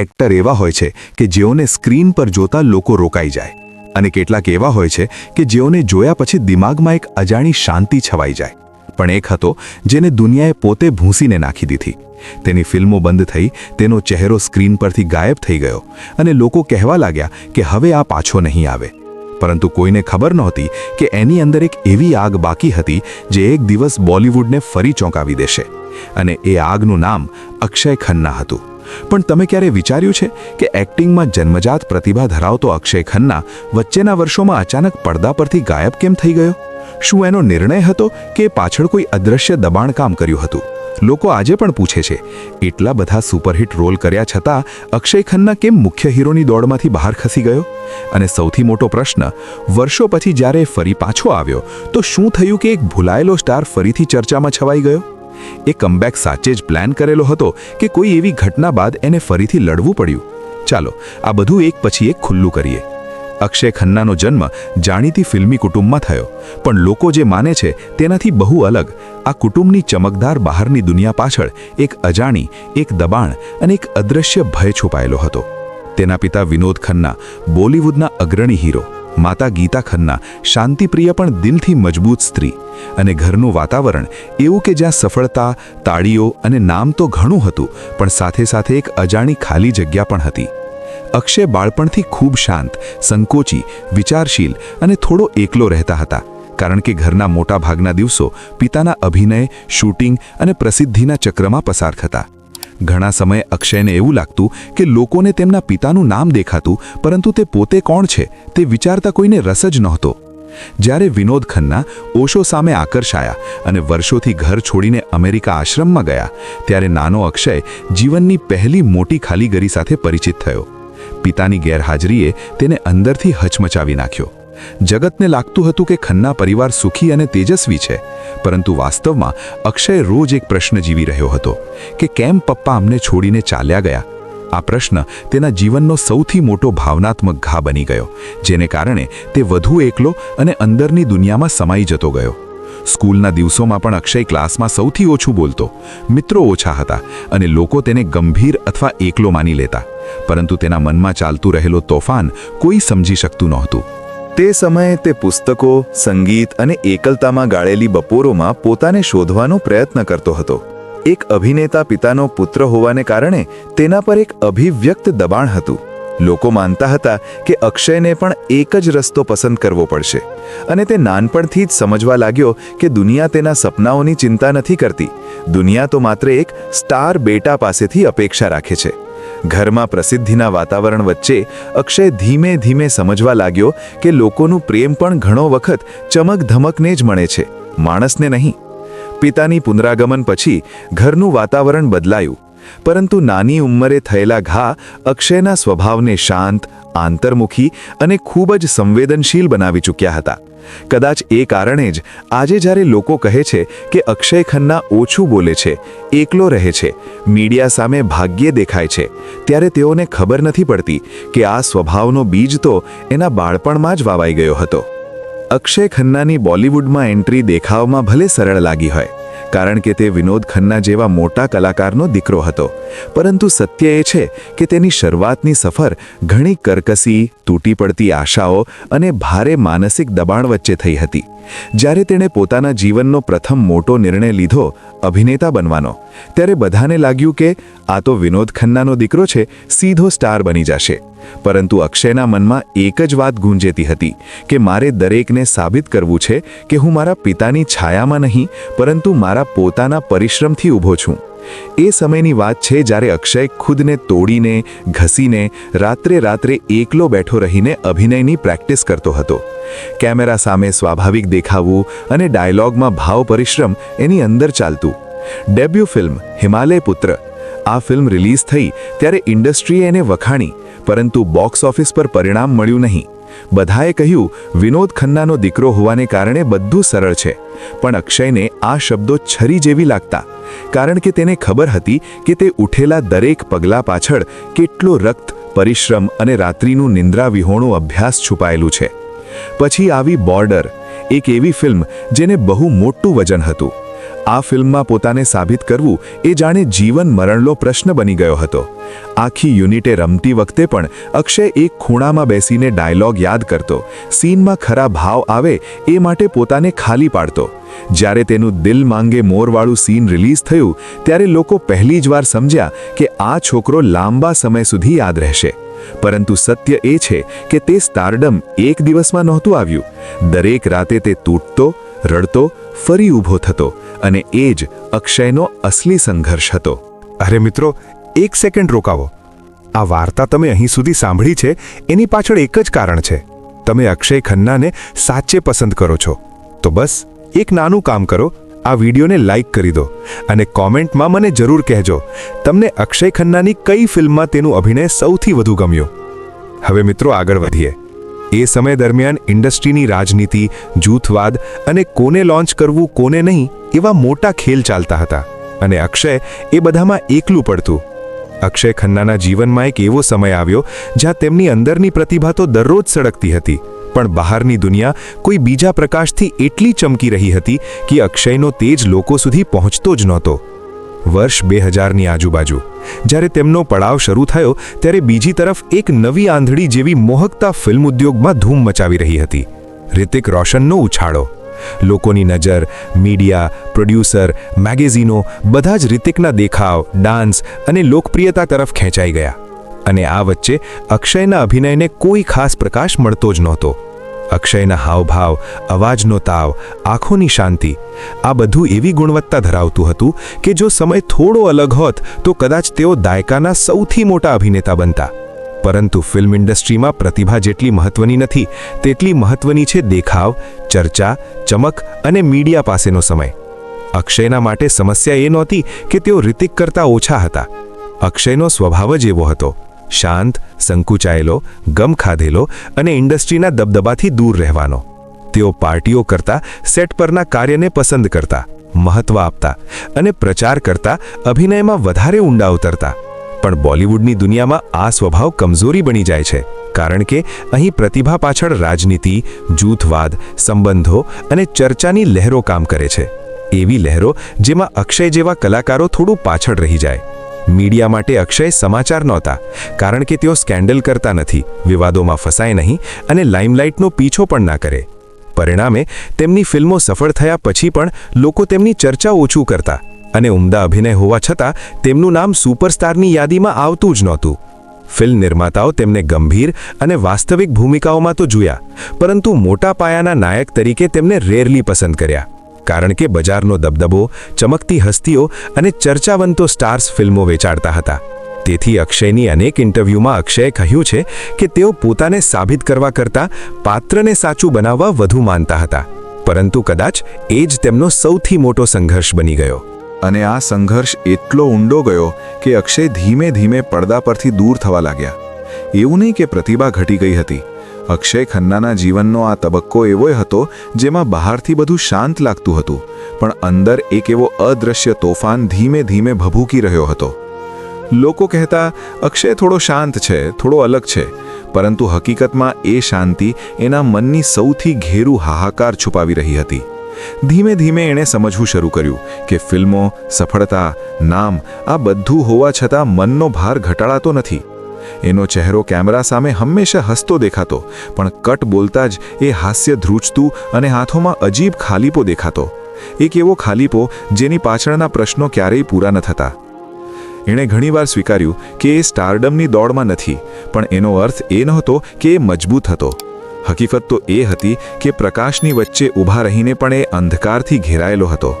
Actor એવા હોય છે કે જેઓને સ્ક્રીન પર જોતા લોકો રોકાઈ જાય. અને કેટલાક એવા હોય છે કે જેઓને જોયા પછી દિમાગમાં એક અજાણી શાંતિ છવાઈ જાય. પણ એક હતો જેને દુનિયાએ પોતે ભૂંસીને નાખી દીધી. તેની ફિલ્મો બંધ થઈ, તેનો ચહેરો સ્ક્રીન પરથી ગાયબ થઈ ગયો અને લોકો કહેવા લાગ્યા કે હવે આ પાછો નહીં આવે. પરંતુ કોઈને ખબર નહોતી કે એની અંદર એક એવી આગ બાકી હતી જે એક દિવસ બોલિવૂડને ફરી ચોંકાવી દેશે. અને એ આગનું નામ અક્ષય ખન્ના હતું. પણ તમે ક્યારે વિચાર્યું છે કે એક્ટિંગમાં જન્મજાત પ્રતિભા ધરાવતો અક્ષય ખન્ના વચ્ચેના વર્ષોમાં અચાનક પડદા પરથી ગાયબ કેમ થઈ ગયો? શું એનો નિર્ણય હતો કે પાછળ કોઈ અદ્રશ્ય દબાણ કામ કર્યું હતું? લોકો આજે પણ પૂછે છે, એટલા બધા સુપરહિટ રોલ કર્યા છતાં અક્ષય ખન્ના કેમ મુખ્ય હીરોની દોડમાંથી બહાર ખસી ગયો? અને સૌથી મોટો પ્રશ્ન, વર્ષો પછી જ્યારે ફરી પાછો આવ્યો, તો શું થયું કે એક ભૂલાયેલો સ્ટાર ફરીથી ચર્ચામાં છવાઈ ગયો? એ કમબેક સાચે જ પ્લાન કરેલો હતો કે કોઈ એવી ઘટના બાદ એને ફરીથી લડવું પડ્યું. ચાલો, આ બધું એક પછી એક ખુલ્લું કરીએ. અક્ષય ખન્નાનો જન્મ જાણીતી ફિલ્મી કુટુંબમાં થયો, પણ લોકો જે માને છે તેનાથી બહુ અલગ. આ કુટુંબની ચમકદાર બહારની દુનિયા પાછળ એક અજાણી, એક દબાણ અને એક અદૃશ્ય ભય છુપાયેલો હતો. તેના પિતા વિનોદ ખન્ના, બોલિવૂડના અગ્રણી હીરો. માતા ગીતા ખન્ના શાંતિપ્રિય પણ દિલથી મજબૂત સ્ત્રી. અને ઘરનું વાતાવરણ એવું કે જ્યાં સફળતા, તાળીઓ અને નામ તો ઘણું હતું, પણ સાથે સાથે એક અજાણી ખાલી જગ્યા પણ હતી. અક્ષય બાળપણથી ખૂબ શાંત, સંકોચી, વિચારશીલ અને થોડો એકલો રહેતા હતા, કારણ કે ઘરના મોટા ભાગના દિવસો પિતાના અભિનય, શૂટિંગ અને પ્રસિદ્ધિના ચક્રમાં પસાર થતા. ઘણા સમયે અક્ષયને એવું લાગતું કે લોકોને તેમના પિતાનું નામ દેખાતું, પરંતુ તે પોતે કોણ છે તે વિચારતા કોઈને રસ જ નહોતો. જ્યારે વિનોદ ખન્ના ઓશો સામે આકર્ષાયા અને વર્ષોથી ઘર છોડીને અમેરિકા આશ્રમમાં ગયા, ત્યારે નાનો અક્ષય જીવનની પહેલી મોટી ખાલીગરી સાથે પરિચિત થયો. પિતાની ગેરહાજરીએ તેને અંદરથી હચમચાવી નાખ્યો. જગતને લાગતું હતું કે ખન્ના પરિવાર સુખી અને તેજસ્વી છે, પરંતુ વાસ્તવમાં અક્ષય રોજ એક પ્રશ્ન જીવી રહ્યો હતો કે કેમ પપ્પા અમને છોડીને ચાલ્યા ગયા? આ પ્રશ્ન તેના જીવનનો સૌથી મોટો ભાવનાત્મક ઘા બની ગયો, જેને કારણે તે વધુ એકલો અને અંદરની દુનિયામાં સમાઈ જતો ગયો. સ્કૂલના દિવસોમાં પણ અક્ષય ક્લાસમાં સૌથી ઓછું બોલતો, મિત્રો ઓછા હતા અને લોકો તેને ગંભીર અથવા એકલો માની લેતા, પરંતુ તેના મનમાં ચાલતું રહેલો તોફાન કોઈ સમજી શકતું નહોતું. તે સમયે તે પુસ્તકો, સંગીત અને એકલતામાં ગાળેલી બપોરોમાં પોતાને શોધવાનો પ્રયત્ન કરતો હતો. એક અભિનેતા પિતાનો પુત્ર હોવાને કારણે તેના પર એક અભિવ્યક્ત દબાણ હતું. લોકો માનતા હતા કે અક્ષયને પણ એક જ રસ્તો પસંદ કરવો પડશે અને તે નાનપણથી જ સમજવા લાગ્યો કે દુનિયા તેના સપનાઓની ચિંતા નથી કરતી. દુનિયા તો માત્ર એક સ્ટાર બેટા પાસેથી અપેક્ષા રાખે છે. ઘરમાં પ્રસિદ્ધિના વાતાવરણ વચ્ચે અક્ષય ધીમે ધીમે સમજવા લાગ્યો કે લોકોનું પ્રેમ પણ ઘણો વખત ચમક ધમકને જ મળે છે, માણસને નહીં. પિતાની પુનરાગમન પછી ઘરનું વાતાવરણ બદલાયું, પરંતુ નાની ઉંમરે થયેલા ઘા અક્ષયના સ્વભાવને શાંત આંતરમુખી અને ખૂબ જ સંવેદનશીલ બનાવી ચૂક્યા હતા. કદાચ એ કારણે જ આજે જ્યારે લોકો કહે છે કે અક્ષય ખન્ના ઓછું બોલે છે, એકલો રહે છે, મીડિયા સામે ભાગ્યે દેખાય છે, ત્યારે તેઓને ખબર નથી પડતી કે આ સ્વભાવનો બીજ તો એના બાળપણમાં જ વાવાઈ ગયો હતો. અક્ષય ખન્નાની બોલિવૂડમાં એન્ટ્રી દેખાવમાં ભલે સરળ લાગી હોય કારણ કે તે વિનોદ ખન્ના જેવા મોટા કલાકારનો દીકરો હતો. પરંતુ સત્ય એ છે કે તેની શરૂઆતની સફર ઘણી કરકસી તૂટી પડતી આશાઓ અને ભારે માનસિક દબાણ વચ્ચે થઈ હતી. જ્યારે તેણે પોતાના જીવનનો પ્રથમ મોટો નિર્ણય લીધો અભિનેતા બનવાનો. ત્યારે બધાને લાગ્યું કે આ તો વિનોદ ખન્નાનો દીકરો છે, સીધો સ્ટાર બની જશે. પરંતુ અક્ષયના મનમાં એક જ વાત ગુંજેતી હતી, કે મારે દરેકને સાબિત કરવું છે કે હું મારા પિતાની છાયામાં નહીં, પરંતુ મારા પોતાના પરિશ્રમથી ઊભો છું. એ સમયની વાત છે જ્યારે અક્ષય ખુદને તોડીને, ઘસીને, રાત્રે રાત્રે એકલો બેઠો રહીને અભિનયની પ્રેક્ટિસ કરતો હતો. કેમેરા સામે સ્વાભાવિક દેખાવું અને ડાયલોગમાં ભાવ પરિશ્રમ એની અંદર ચાલતું. ડેબ્યુ ફિલ્મ હિમાલય પુત્ર. આ ફિલ્મ રિલીઝ થઈ ત્યારે ઇન્ડસ્ટ્રીએ એને વખાણી, પરંતુ બોક્સ ઓફિસ પર પરિણામ મળ્યું નહીં. બધાએ કહ્યું, વિનોદ ખન્નાનો દીકરો હોવાને કારણે બધું સરળ છે. પણ અક્ષયને આ શબ્દો છરી જેવી લાગતા, કારણ કે તેને ખબર હતી કે તે ઉઠેલા દરેક પગલા પાછળ કેટલો રક્ત, પરિશ્રમ અને રાત્રિનું નિંદ્રાવિહોણું અભ્યાસ છુપાયેલું છે. પછી આવી બોર્ડર, એક એવી ફિલ્મ જેને બહુ મોટું વજન હતું. આ ફિલ્મમાં પોતાને સાબિત કરવું એ જાણે જીવન મરણનો પ્રશ્ન બની ગયો હતો. આખી યુનિટે રમતી વખતે પણ અક્ષય એક ખૂણામાં બેસીને ડાયલોગ યાદ કરતો, સીનમાં ખરા ભાવ આવે એ માટે પોતાને ખાલી પાડતો. જ્યારે તેનું દિલ માંગે મોરવાળું સીન રિલીઝ થયું, ત્યારે લોકો પહેલી જ વાર સમજ્યા કે આ છોકરો લાંબા સમય સુધી યાદ રહેશે. પરંતુ સત્ય એ છે કે તે સ્ટારડમ એક દિવસમાં નહોતું આવ્યું. દરેક રાતે તે તૂટતો રડતો, ફરી ઊભો થતો અને એ જ અક્ષયનો અસલી સંઘર્ષ હતો. અરે મિત્રો, એક સેકન્ડ રોકાવો. આ વાર્તા તમે અહીં સુધી સાંભળી છે, એની પાછળ એક જ કારણ છે. તમે અક્ષય ખન્નાને સાચે પસંદ કરો છો. તો બસ, એક નાનું કામ કરો, આ વિડીયોને લાઇક કરી દો અને કોમેન્ટમાં મને જરૂર કહેજો, તમને અક્ષય ખન્નાની કઈ ફિલ્મમાં તેનું અભિનય સૌથી વધુ ગમ્યું. હવે મિત્રો આગળ વધીએ. એ સમય દરમિયાન ઇન્ડસ્ટ્રીની રાજનીતિ, જૂથવાદ અને કોને લોન્ચ કરવું, કોને નહીં એવા મોટા ખેલ ચાલતા હતા. અને અક્ષય એ બધામાં એકલું પડતું. અક્ષય ખન્નાના જીવનમાં એક એવો સમય આવ્યો જ્યાં તેમની અંદરની પ્રતિભા તો દરરોજ સળગતી હતી, પણ બહારની દુનિયા કોઈ બીજા પ્રકાશથી એટલી ચમકી રહી હતી કે અક્ષયનો તેજ લોકો સુધી પહોંચતો જ નહોતો. વર્ષ બે હજારની આજુબાજુ. જ્યારે તેમનો પડાવ શરૂ થયો, ત્યારે બીજી તરફ એક નવી આંધળી જેવી મોહકતા ફિલ્મ ઉદ્યોગમાં ધૂમ મચાવી રહી હતી. રિતિક રોશનનો ઉછાળો. લોકોની નજર, મીડિયા, પ્રોડ્યુસર, મેગેઝીનો, બધા જ રિતિકના દેખાવ, ડાન્સ અને લોકપ્રિયતા તરફ ખેંચાઈ ગયા. અને આ વચ્ચે અક્ષયના અભિનયને કોઈ ખાસ પ્રકાશ મળતો જ નહોતો. અક્ષયના હાવભાવ, અવાજનો તાવ, આંખોની શાંતિ, આ બધું એવી ગુણવત્તા ધરાવતું હતું કે જો સમય થોડો અલગ હોત તો કદાચ તેઓ દાયકાના સૌથી મોટા અભિનેતા બનતા. પરંતુ ફિલ્મ ઇન્ડસ્ટ્રીમાં પ્રતિભા જેટલી મહત્વની નથી, તેટલી મહત્વની છે દેખાવ, ચર્ચા, ચમક અને મીડિયા પાસેનો સમય. અક્ષયના માટે સમસ્યા એ નહોતી કે તેઓ રિતિક કરતાં ઓછા હતા. અક્ષયનો સ્વભાવ જ એવો હતો. શાંત, સંકુચાયેલો, ગમ ખાધેલો અને ઇન્ડસ્ટ્રીના દબદબાથી દૂર રહેવાનો. તેઓ પાર્ટીઓ કરતા, સેટ પરના કાર્યને પસંદ કરતા, મહત્વ આપતા અને પ્રચાર કરતા, અભિનયમાં વધારે ઊંડા ઉતરતા. પણ બોલિવૂડની દુનિયામાં આ સ્વભાવ કમજોરી બની જાય છે, કારણ કે અહીં પ્રતિભા પાછળ રાજનીતિ, જૂથવાદ, સંબંધો અને ચર્ચાની લહેરો કામ કરે છે. એવી લહેરો જેમાં અક્ષય જેવા કલાકારો થોડું પાછળ રહી જાય. મીડિયા માટે અક્ષય સમાચાર નહોતા, કારણ કે તેઓ સ્કેન્ડલ કરતા નથી, વિવાદોમાં ફસાય નહીં અને લાઇમલાઇટનો પીછો પણ ના કરે. પરિણામે, તેમની ફિલ્મો સફળ થયા પછી પણ લોકો તેમની ચર્ચા ઓછું કરતા અને ઉમદા અભિનય હોવા છતાં તેમનું નામ સુપરસ્ટારની યાદીમાં આવતું જ નહોતું. ફિલ્મ નિર્માતાઓ તેમને ગંભીર અને વાસ્તવિક ભૂમિકાઓમાં તો જોયા, પરંતુ મોટા પાયાના નાયક તરીકે તેમને રેરલી પસંદ કર્યા. કારણ કે બજારનો દબદબો, ચમકતી હસ્તીઓ અને ચર્ચાવંતો સ્ટાર્સ ફિલ્મો વેચાડતા હતા. તેથી અક્ષયની અનેક ઇન્ટરવ્યૂમાં અક્ષયે કહ્યું છે કે તેઓ પોતાને સાબિત કરવા કરતાં પાત્રને સાચું બનાવવા વધુ માનતા હતા. પરંતુ કદાચ એ જ તેમનો સૌથી મોટો સંઘર્ષ બની ગયો. અને આ સંઘર્ષ એટલો ઊંડો ગયો કે અક્ષય ધીમે ધીમે પડદા પરથી દૂર થવા લાગ્યા. એવું નહીં કે પ્રતિભા ઘટી ગઈ હતી અક્ષય ખન્નાના જીવનનો આ તબક્કો એવો હતો જેમાં બહારથી બધું શાંત લાગતું હતું, પણ અંદર એક એવો અદૃશ્ય તોફાન ધીમે ધીમે ભભૂકી રહ્યો હતો. લોકો કહેતા, અક્ષય થોડો શાંત છે, થોડો અલગ છે, પરંતુ હકીકતમાં એ શાંતિ એના મનની સૌથી ઘેરું હાહાકાર છુપાવી રહી હતી. ધીમે ધીમે એણે સમજવું શરૂ કર્યું કે ફિલ્મો, સફળતા, નામ આ બધું હોવા છતાં મનનો ભાર ઘટાડાતો નથી. એનો ચહેરો કેમેરા સામે હંમેશા હસતો દેખાતો, પણ કટ બોલતા જ એ હાસ્ય ધ્રુજતું અને હાથોમાં અજીબ ખાલીપો દેખાતો. એક એવો ખાલીપો જેની પાછળના પ્રશ્નો ક્યારેય પૂરા ન થતા. એણે ઘણીવાર સ્વીકાર્યું કે એ સ્ટારડમની દોડમાં નથી, પણ એનો અર્થ એ નહોતો કે એ મજબૂત હતો. હકીકત તો એ હતી કે પ્રકાશની વચ્ચે ઊભા રહીને પણ એ અંધકારથી ઘેરાયેલો હતો.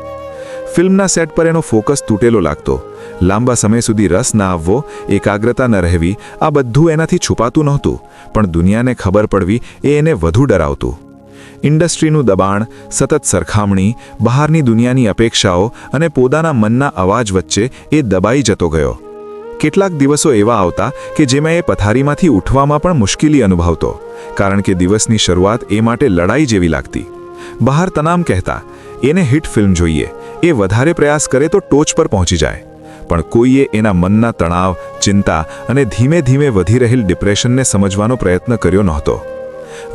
ફિલ્મના સેટ પર એનો ફોકસ તૂટેલો લાગતો. લાંબા સમય સુધી રસ ના આવવો, એકાગ્રતા ન રહેવી, આ બધું એનાથી છુપાતું નહોતું, પણ દુનિયાને ખબર પડવી એ એને વધુ ડરાવતું. ઇન્ડસ્ટ્રીનું દબાણ, સતત સરખામણી, બહારની દુનિયાની અપેક્ષાઓ અને પોતાના મનના અવાજ વચ્ચે એ દબાઈ જતો ગયો. કેટલાક દિવસો એવા આવતા કે જેમાં એ પથારીમાંથી ઉઠવામાં પણ મુશ્કેલી અનુભવતો, કારણ કે દિવસની શરૂઆત એ માટે લડાઈ જેવી લાગતી. બહાર તનામ કહેતા એને હિટ ફિલ્મ જોઈએ. એ વધારે પ્રયાસ કરે તો ટોચ પર પહોંચી જાય. પણ કોઈએ એના મનના તણાવ, ચિંતા અને ધીમે ધીમે વધી રહેલ ડિપ્રેશનને સમજવાનો પ્રયત્ન કર્યો નહોતો.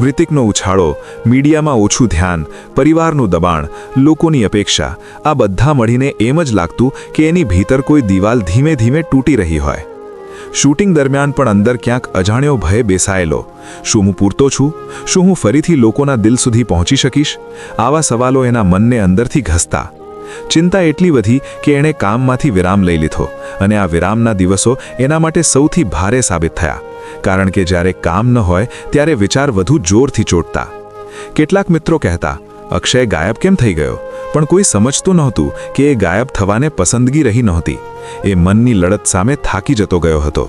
વૃતિકનો ઉછાળો, મીડિયામાં ઓછું ધ્યાન, પરિવારનું દબાણ, લોકોની અપેક્ષા, આ બધા મળીને એમ જ લાગતું કે એની ભીતર કોઈ દિવાલ ધીમે ધીમે તૂટી રહી હોય. શૂટિંગ દરમિયાન પણ અંદર ક્યાંક અજાણ્યો ભય બેસાયેલો. શું હું પૂરતો છું? શું હું ફરીથી લોકોના દિલ સુધી પહોંચી શકીશ? આવા સવાલો એના મનને અંદરથી ઘસતા. ચિંતા એટલી વધી કે એણે કામમાંથી વિરામ લઈ લીધો અને આ વિરામના દિવસો એના માટે સૌથી ભારે સાબિત થયા. કારણ કે જ્યારે કામ ન હોય, ત્યારે વિચાર વધુ જોરથી ચોટતા. કેટલાક મિત્રો કહેતા, અક્ષય ગાયબ કેમ થઈ ગયો? પણ કોઈ સમજતું નહોતું કે એ ગાયબ થવાને પસંદગી રહી નહોતી. એ મનની લડત સામે થાકી જતો ગયો હતો.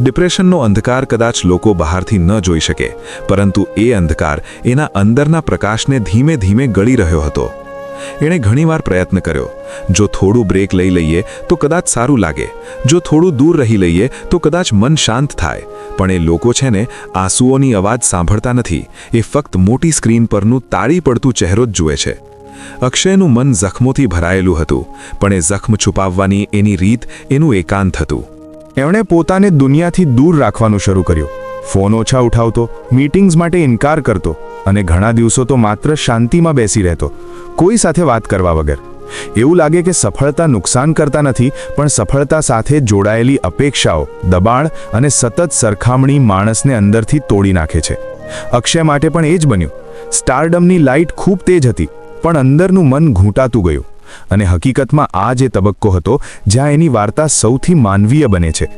ડિપ્રેશનનો અંધકાર કદાચ લોકો બહારથી ન જોઈ શકે, પરંતુ એ અંધકાર એના અંદરના પ્રકાશને ધીમે ધીમે ગળી રહ્યો હતો. એણે ઘણીવાર પ્રયત્ન કર્યો, જો થોડું બ્રેક લઈ લઈએ તો કદાચ સારું લાગે, જો થોડું દૂર રહી લઈએ તો કદાચ મન શાંત થાય, પણ એ લોકો છે ને આંસુઓની અવાજ સાંભળતા નથી, એ ફક્ત મોટી સ્ક્રીન પરનું તાળી પડતું ચહેરો જ જુએ છે. અક્ષયનું મન જખમોથી ભરાયેલું હતું, પણ એ જખમ છુપાવવાની એની રીત એનું એકાંત હતું. એમણે પોતાને દુનિયાથી દૂર રાખવાનું શરૂ કર્યું. ફોન ઓછા ઉઠાવતો, મીટિંગ્સ માટે ઇનકાર કરતો અને ઘણા દિવસો તો માત્ર શાંતિમાં બેસી રહેતો, કોઈ સાથે વાત કરવા વગર. એવું લાગે કે સફળતા નુકસાન કરતા નથી, પણ સફળતા સાથે જોડાયેલી અપેક્ષાઓ, દબાણ અને સતત સરખામણી માણસને અંદરથી તોડી નાખે છે. અક્ષય માટે પણ એ જ બન્યું. સ્ટારડમની લાઇટ ખૂબ તેજ હતી. પણ અંદરનું મન ઘૂંટાતું ગયું અને હકીકતમાં આ જે તબક્કો હતો, જ્યાં એની વાર્તા સૌથી માનવીય બને છે.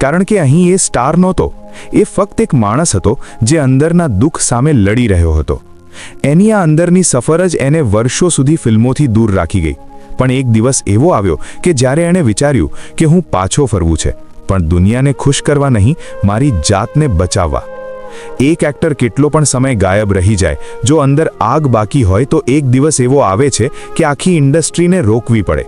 કારણ કે અહીં એ સ્ટાર નહોતો, એ ફક્ત એક માણસ હતો જે અંદરના દુઃખ સામે લડી રહ્યો હતો. એની આ અંદરની સફર જ એને વર્ષો સુધી ફિલ્મોથી દૂર રાખી ગઈ. પણ એક દિવસ એવો આવ્યો કે જ્યારે એણે વિચાર્યું કે હું પાછો ફરવું છે, પણ દુનિયાને ખુશ કરવા નહીં, મારી જાતને બચાવવા. એક એક્ટર કેટલો પણ સમય ગાયબ રહી જાય, જો અંદર આગ બાકી હોય તો એક દિવસ એવો આવે છે કે આખી ઇન્ડસ્ટ્રીને રોકવી પડે.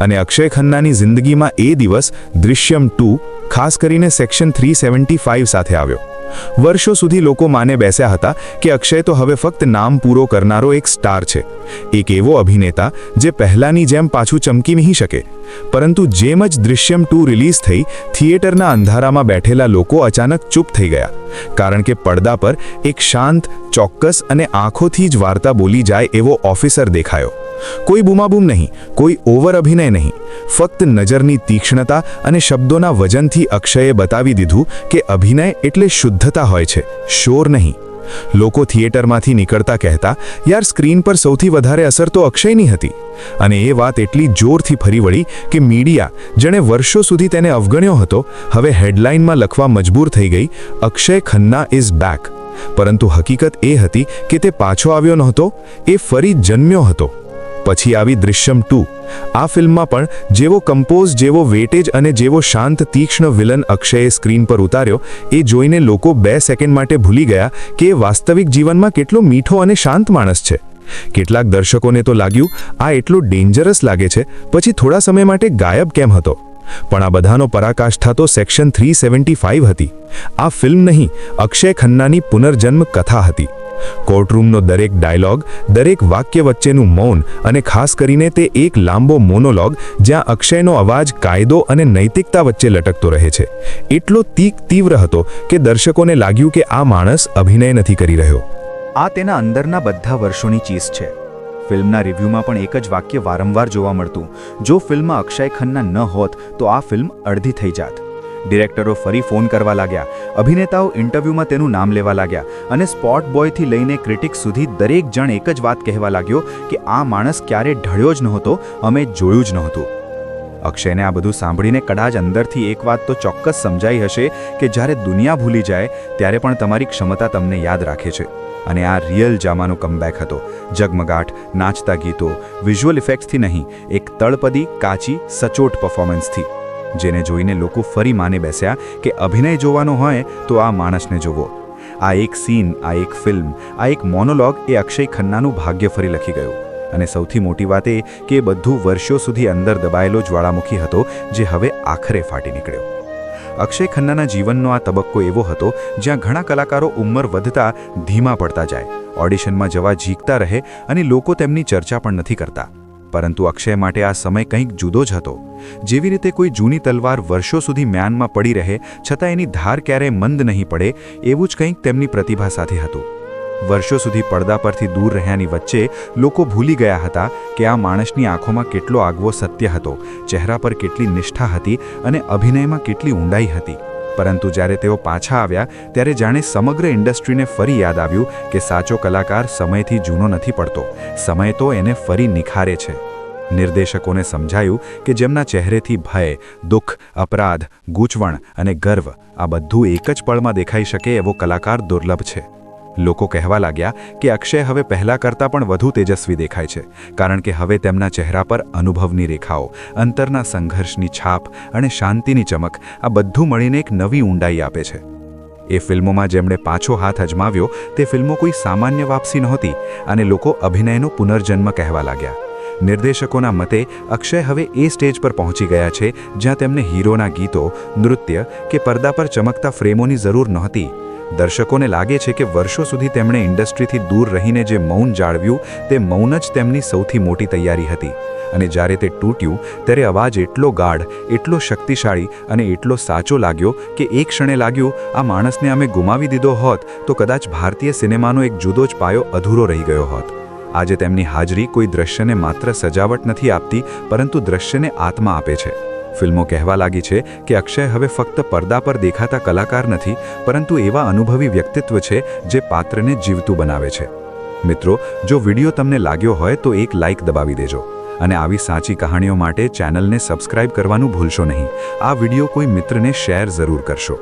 અને અક્ષય ખન્નાની જિંદગીમાં એ દિવસ દૃશ્યમ ટુ ખાસ કરીને સેક્શન થ્રી સેવન્ટી ફાઇવ સાથે આવ્યો. વર્ષો સુધી લોકો માને બેસ્યા હતા કે અક્ષય તો હવે ફક્ત નામ પૂરો કરનારો એક સ્ટાર છે. એક એવો અભિનેતા જે પહેલાંની જેમ પાછું ચમકી નહીં શકે. પરંતુ જેમ જ દૃશ્યમ ટુ રિલીઝ થઈ, થિયેટરના અંધારામાં બેઠેલા લોકો અચાનક ચૂપ થઈ ગયા. કારણ કે પડદા પર એક શાંત, ચોક્કસ અને આંખોથી જ વાર્તા બોલી જાય એવો ઓફિસર દેખાયો. કોઈ બૂમાબૂમ નહીં, કોઈ ઓવર અભિનય નહીં. ફક્ત નજરની તીક્ષ્ણતા અને શબ્દોના વજનથી અક્ષયે બતાવી દીધું કે અભિનય એટલે શુદ્ધતા હોય છે, શોર નહીં. લોકો થિયેટરમાંથી નીકળતા કહેતા, યાર, સ્ક્રીન પર સૌથી વધારે અસર તો અક્ષયની હતી. અને એ વાત એટલી જોરથી ફરી વળી કે મીડિયા, જેણે વર્ષો સુધી તેને અવગણ્યો હતો, હવે હેડલાઇનમાં લખવા મજબૂર થઈ ગઈ, અક્ષય ખન્ના ઇઝ બેક પરંતુ હકીકત એ હતી કે તે પાછો આવ્યો નહોતો, એ ફરી જન્મ્યો હતો. પછી આવી દૃશ્યમ ટુ. આ ફિલ્મમાં પણ જેવો કમ્પોઝ, જેવો વેટેજ અને જેવો શાંત, તીક્ષ્ણ વિલન અક્ષયે સ્ક્રીન પર ઉતાર્યો, એ જોઈને લોકો બે સેકન્ડ માટે ભૂલી ગયા કે એ વાસ્તવિક જીવનમાં કેટલો મીઠો અને શાંત માણસ છે. કેટલાક દર્શકોને તો લાગ્યું, આ એટલો ડેન્જરસ લાગે છે, પછી થોડા સમય માટે ગાયબ કેમ હતો? પણ આ બધાનો પરાકાષ્ઠા તો સેક્શન થ્રી સેવન્ટી ફાઇવ હતી. આ ફિલ્મ નહીં, અક્ષય ખન્નાની પુનર્જન્મ કથા હતી. કોર્ટરૂમનો દરેક ડાયલોગ, દરેક વાક્ય વચ્ચેનું મૌન અને ખાસ કરીને તે એક લાંબો મોનોલોગ જ્યાં અક્ષયનો અવાજ કાયદો અને નૈતિકતા વચ્ચે લટકતો રહે છે. એટલો તીક તીવ્ર હતો કે દર્શકોને લાગ્યું કે આ માણસ અભિનય નથી કરી રહ્યો. આ તેના અંદરના બધા વર્ષોની ચીઝ છે. ફિલ્મના રિવ્યૂમાં પણ એક જ વાક્ય વારંવાર જોવા મળતું. જો ફિલ્મમાં અક્ષય ખન્ના ન હોત, તો આ ફિલ્મ અડધી થઈ જાત. ડિરેક્ટરો ફરી ફોન કરવા લાગ્યા. અભિનેતાઓ ઇન્ટરવ્યૂમાં તેનું નામ લેવા લાગ્યા અને સ્પોટ બોયથી લઈને ક્રિટિક સુધી દરેક જણ એક જ વાત કહેવા લાગ્યો કે આ માણસ ક્યારે ઢળ્યો જ નહોતો, અમે જોયું જ નહોતું. અક્ષયને આ બધું સાંભળીને કદાચ અંદરથી એક વાત તો ચોક્કસ સમજાઈ હશે કે જ્યારે દુનિયા ભૂલી જાય, ત્યારે પણ તમારી ક્ષમતા તમને યાદ રાખે છે. અને આ રિયલ જામાનો કમબેક હતો. જગમગાટ નાચતા ગીતો વિઝ્યુઅલ ઇફેક્ટ્સથી નહીં, એક તળપદી, કાચી, સચોટ પરફોર્મન્સથી જેને જોઈને લોકો ફરી માને બેસ્યા કે અભિનય જોવાનો હોય તો આ માણસને જોવો. આ એક સીન આ એક ફિલ્મ આ એક મોનોલોગ એ અક્ષય ખન્નાનું ભાગ્ય ફરી લખી ગયું. અને સૌથી મોટી વાત એ કે એ બધું વર્ષો સુધી અંદર દબાયેલો જ્વાળામુખી હતો જે હવે આખરે ફાટી નીકળ્યો. અક્ષય ખન્નાના જીવનનો આ તબક્કો એવો હતો જ્યાં ઘણા કલાકારો ઉંમર વધતા ધીમા પડતા જાય, ઓડિશનમાં જવા ઝીકતા રહે અને લોકો તેમની ચર્ચા પણ નથી કરતા. પરંતુ અક્ષય માટે આ સમય કંઈક જુદો જ હતો. જેવી રીતે કોઈ જૂની તલવાર વર્ષો સુધી મ્યાનમાં પડી રહે, છતાં એની ધાર ક્યારેય મંદ નહીં પડે, એવું જ કંઈક તેમની પ્રતિભા સાથે હતું. વર્ષો સુધી પડદા પરથી દૂર રહ્યાની વચ્ચે લોકો ભૂલી ગયા હતા કે આ માણસની આંખોમાં કેટલો આગવો સત્ય હતો, ચહેરા પર કેટલી નિષ્ઠા હતી અને અભિનયમાં કેટલી ઊંડાઈ હતી. પરંતુ જ્યારે તેઓ પાછા આવ્યા, ત્યારે જાણે સમગ્ર ઇન્ડસ્ટ્રીને ફરી યાદ આવ્યું કે સાચો કલાકાર સમયથી જૂનો નથી પડતો. સમય તો એને ફરી નિખારે છે. નિર્દેશકોને સમજાયું કે જેમના ચહેરેથી ભય, દુઃખ, અપરાધ, ગૂંચવણ અને ગર્વ આ બધું એક જ પળમાં દેખાઈ શકે એવો કલાકાર દુર્લભ છે. લોકો કહેવા લાગ્યા કે અક્ષય હવે પહેલાં કરતાં પણ વધુ તેજસ્વી દેખાય છે, કારણ કે હવે તેમના ચહેરા પર અનુભવની રેખાઓ, અંતરના સંઘર્ષની છાપ અને શાંતિની ચમક આ બધું મળીને એક નવી ઊંડાઈ આપે છે. એ ફિલ્મોમાં જેમણે પાછો હાથ અજમાવ્યો, તે ફિલ્મો કોઈ સામાન્ય વાપસી નહોતી અને લોકો અભિનયનો પુનર્જન્મ કહેવા લાગ્યા. નિર્દેશકોના મતે, અક્ષય હવે એ સ્ટેજ પર પહોંચી ગયા છે જ્યાં તેમને હીરોના ગીતો, નૃત્ય કે પડદા પર ચમકતા ફ્રેમોની જરૂર નહોતી. દર્શકોને લાગે છે કે વર્ષો સુધી તેમણે ઇન્ડસ્ટ્રીથી દૂર રહીને જે મૌન જાળવ્યું, તે મૌન જ તેમની સૌથી મોટી તૈયારી હતી. અને જ્યારે તે તૂટ્યું, ત્યારે અવાજ એટલો ગાઢ, એટલો શક્તિશાળી અને એટલો સાચો લાગ્યો કે એક ક્ષણે લાગ્યું, આ માણસને અમે ગુમાવી દીધો હોત, તો કદાચ ભારતીય સિનેમાનો એક જુદો જ પાયો અધૂરો રહી ગયો હોત. આજે તેમની હાજરી કોઈ દ્રશ્યને માત્ર સજાવટ નથી આપતી, પરંતુ દ્રશ્યને આત્મા આપે છે. ફિલ્મો કહેવા લાગી છે કે અક્ષય હવે ફક્ત પડદા પર દેખાતા કલાકાર નથી, પરંતુ એવા અનુભવી વ્યક્તિત્વ છે જે પાત્રને જીવતું બનાવે છે. મિત્રો, જો વીડિયો તમને લાગ્યો હોય તો એક લાઇક દબાવી દેજો અને આવી સાચી કહાણીઓ માટે ચેનલને સબસ્ક્રાઇબ કરવાનું ભૂલશો નહીં. આ વીડિયો કોઈ મિત્રને શેર જરૂર કરશો.